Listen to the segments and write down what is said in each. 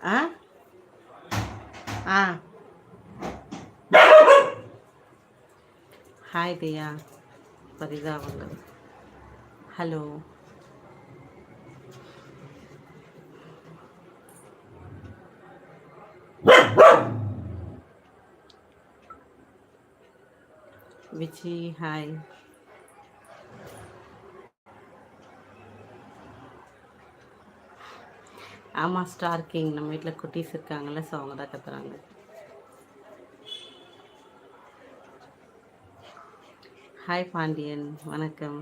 à à hi Priya పరిదావందం hello విచి hi ஆமாம் ஸ்டார் கிங் நம்ம வீட்டில் குட்டீஸ் இருக்காங்கல்ல ஸோ அவங்க தான் கத்துறாங்க. ஹாய் பாண்டியன். வணக்கம்.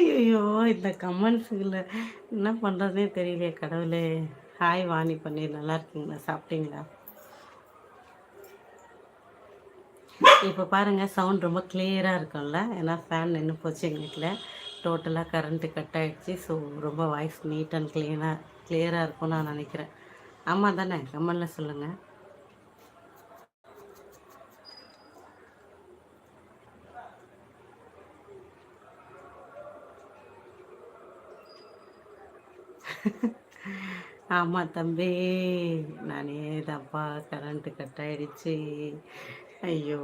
ஐயோ இந்த கமெண்ட்ஸுங்கள என்ன பண்ணுறதுனே தெரியலையே கடவுளே. ஹாய் வாணி பன்னீர். நல்லா இருக்கீங்களா? சாப்பிட்டீங்களா? இப்போ பாருங்கள் சவுண்ட் ரொம்ப கிளியராக இருக்கும்ல? ஏன்னா ஃபேன் நின்று போச்சு எங்கள் வீட்டில் டோட்டலாக கரண்ட்டு கட் ஆகிடுச்சு ஸோ ரொம்ப வாய்ஸ் நீட் அண்ட் க்ளீனாக கிளியராக இருக்கும்னு நான் நினைக்கிறேன். ஆமாம் தானே? கம்மனில் சொல்லுங்கள் ஆமாம் தம்பி நானே தப்பா கரண்ட்டு கட் ஆகிடுச்சு ஐயோ.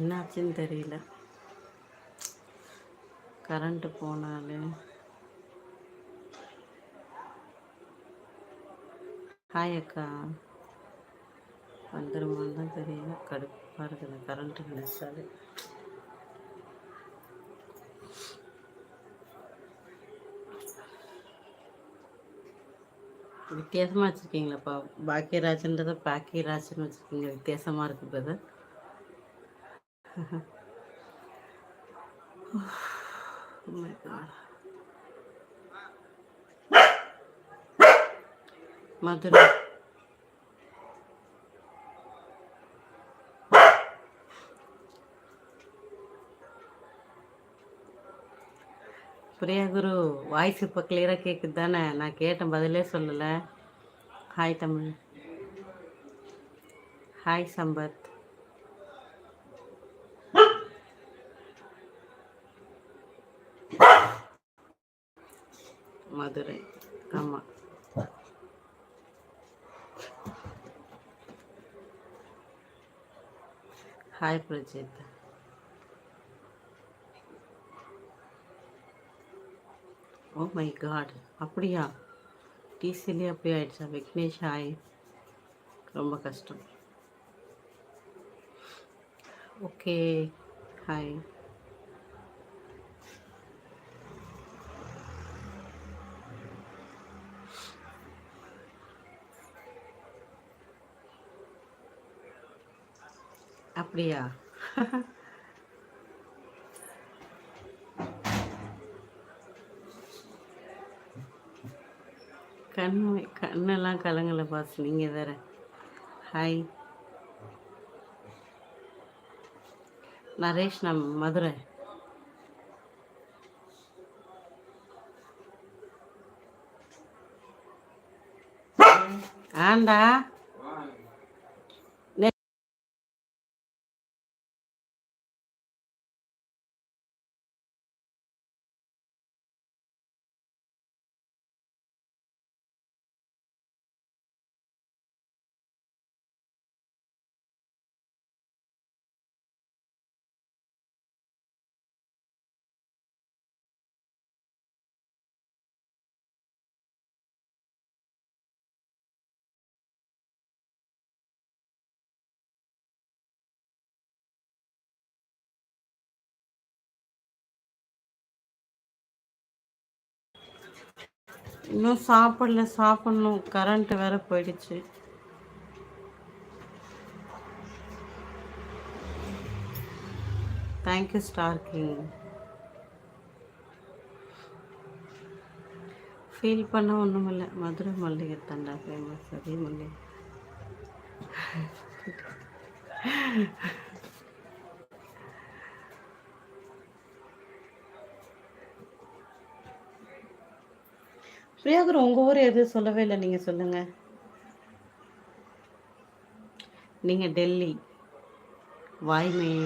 என்னாச்சுன்னு தெரியல. கரண்ட்டு போனாலே. ஹாய் அக்கா. வந்துருமான்னு தான் தெரியல. கடுப்பாக இருக்குது. கரண்ட்டு நினைச்சாலே வித்தியாசமாக வச்சுருக்கீங்களாப்பா. பாக்கியராஜன்றதை பாக்கியராஜன் வச்சுருக்கீங்க. வித்தியாசமாக இருக்குது brother oh my god. Madurai Priya Guru voice இப்போ கிளியராக கேட்குது தானே நான் கேட்டேன் பதிலே சொல்லலை ஹாய் தமிழ் ஹாய் சம்பத் மதுரை. ஆமாம் hi Prajith oh my God அப்படியா? டிசிலே அப்படி ஆயிடுச்சா? விக்னேஷ் ஹாய் ரொம்ப கஷ்டம். ஓகே ஹாய் அப்படியா? கண் கண்ணெல்லாம் கலங்கலை பாஸ் நீங்கள் வேற. ஹாய் நரேஷ் நம் மதுரை. ஆண்டா. இன்னும் சாப்பிடல சாப்பிடணும். கரண்ட் வேற போயிடுச்சு. தேங்க்யூ ஸ்டார் கிங் ஃபீல் பண்ண ஒன்றும் இல்லை மதுரை மல்லிகை தண்டா ஃபேமஸ் அதே மல்லிகை. பிரியாகர் உங்கள் ஊர் எதுவும் சொல்லவே இல்லை நீங்கள் சொல்லுங்கள் நீங்கள் டெல்லி. வாய்மையே